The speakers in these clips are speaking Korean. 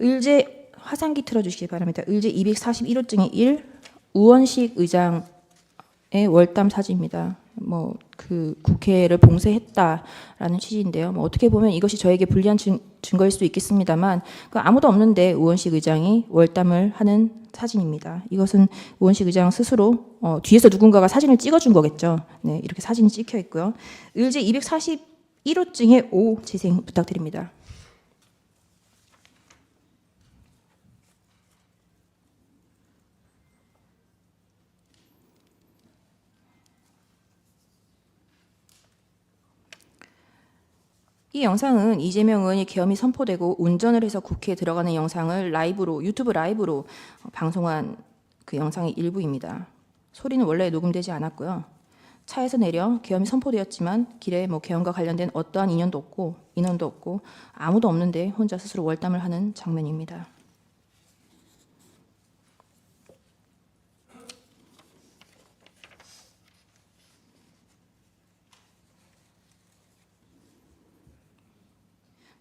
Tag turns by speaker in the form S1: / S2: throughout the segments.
S1: 의제 화상기 틀어주시기 바랍니다. 의제 241호증의 1 우원식 의장의 월담 사진입니다. 뭐 그 국회를 봉쇄했다라는 취지인데요. 뭐 어떻게 보면 이것이 저에게 불리한 증, 증거일 수도 있겠습니다만 그 아무도 없는데 우원식 의장이 월담을 하는 사진입니다. 이것은 우원식 의장 스스로 어, 뒤에서 누군가가 사진을 찍어준 거겠죠. 네, 이렇게 사진이 찍혀 있고요. 의제 241호증의 5 재생 부탁드립니다. 이 영상은 이재명 의원이 계엄이 선포되고 운전을 해서 국회에 들어가는 영상을 라이브로 유튜브 라이브로 어, 방송한 그 영상의 일부입니다. 소리는 원래 녹음되지 않았고요. 차에서 내려 계엄이 선포되었지만 길에 뭐 계엄과 관련된 어떠한 인연도 없고 인원도 없고 아무도 없는데 혼자 스스로 월담을 하는 장면입니다.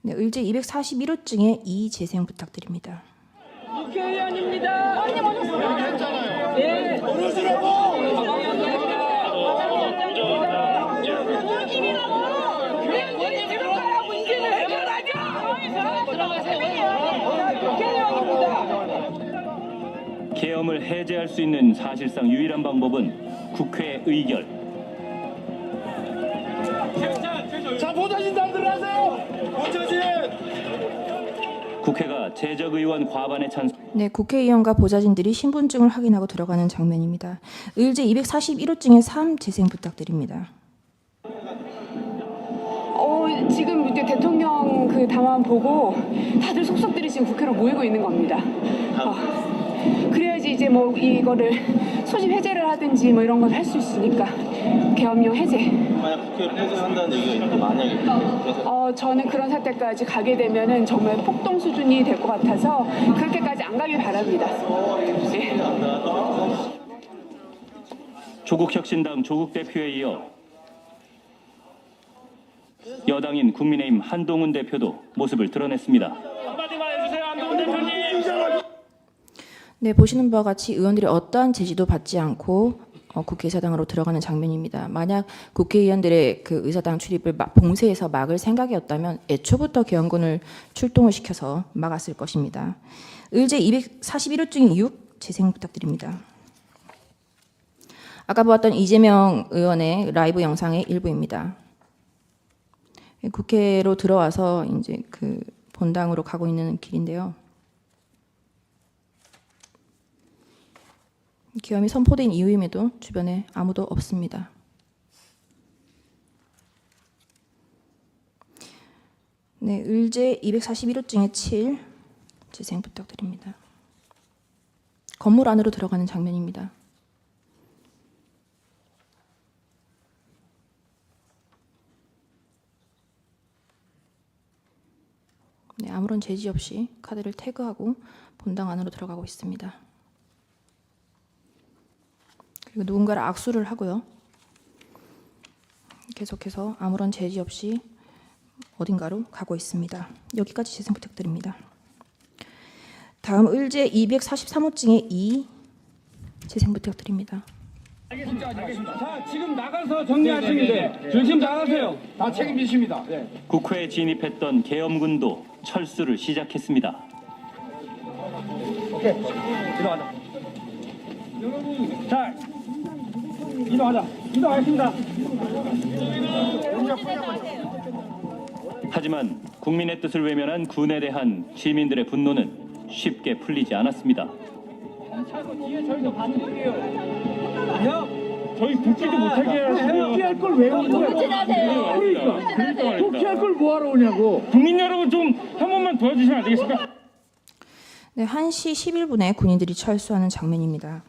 S1: 네, 의제 241호증의 이 재생 부탁드립니다.
S2: 국회의원입니다. 여기 했잖아요. 예.
S3: 계엄을 해제할 수 있는 사실상 유일한 방법은 국회 의결.
S2: 자, 보좌진 잘 들어가세요.
S3: 국회가 재적 의원 과반의 찬성.
S1: 네, 국회의원과 보좌진들이 신분증을 확인하고 들어가는 장면입니다. 의제 241호증의 3 재생 부탁드립니다.
S4: 어, 지금 이제 대통령 그 담화 보고 다들 속속들이 지금 국회로 모이고 있는 겁니다. 어, 그래야지 이제 뭐 이거를 소집 해제를 하든지 뭐 이런 걸 할 수 있으니까 계엄령 해제.
S5: 만약 국회를 해제한다는 얘기가 있는데 만약에 계속
S4: 어, 저는 그런 사태까지 가게 되면은 정말 폭동 수준이 될 것 같아서 그렇게까지 안 가길 바랍니다. 네.
S3: 조국 혁신당 조국 대표에 이어 여당인 국민의힘 한동훈 대표도 모습을 드러냈습니다.
S2: 한마디만 해주세요, 한동훈 대표님.
S1: 네, 보시는 바와 같이 의원들이 어떠한 제지도 받지 않고 어, 국회 의사당으로 들어가는 장면입니다. 만약 국회의원들의 그 의사당 출입을 막 봉쇄해서 막을 생각이었다면 애초부터 계엄군을 출동을 시켜서 막았을 것입니다. 의제 241호증 6 재생 부탁드립니다. 아까 보았던 이재명 의원의 라이브 영상의 일부입니다. 국회로 들어와서 이제 그 본당으로 가고 있는 길인데요. 계엄이 선포된 이후임에도 주변에 아무도 없습니다. 네, 을제 241호증의 7 재생 부탁드립니다. 건물 안으로 들어가는 장면입니다. 네, 아무런 제지 없이 카드를 태그하고 본당 안으로 들어가고 있습니다. 그리고 누군가를 악수를 하고요. 계속해서 아무런 제지 없이 어딘가로 가고 있습니다. 여기까지 재생 부탁드립니다. 다음 을제 243호증의 2 재생 부탁드립니다.
S2: 자, 지금 나가서 정리하시면 돼. 조심 나가세요. 다 책임지십니다. 예.
S3: 국회에 진입했던 계엄군도 철수를 시작했습니다.
S2: 오케이. 이동하자. 자, 이동하자. 이동하겠습니다.
S3: 하지만 국민의 뜻을 외면한 군에 대한 시민들의 분노는 쉽게 풀리지 않았습니다.
S2: 저희 복귀도 못하게 하시네요. 복귀할 걸 왜 오는 거야? 그러니까. 그러니까. 걸 뭐하러 오냐고. 국민 여러분 좀 한 번만 도와주시면 안 되겠습니까?
S1: 네, 1시 11분에 군인들이 철수하는 장면입니다.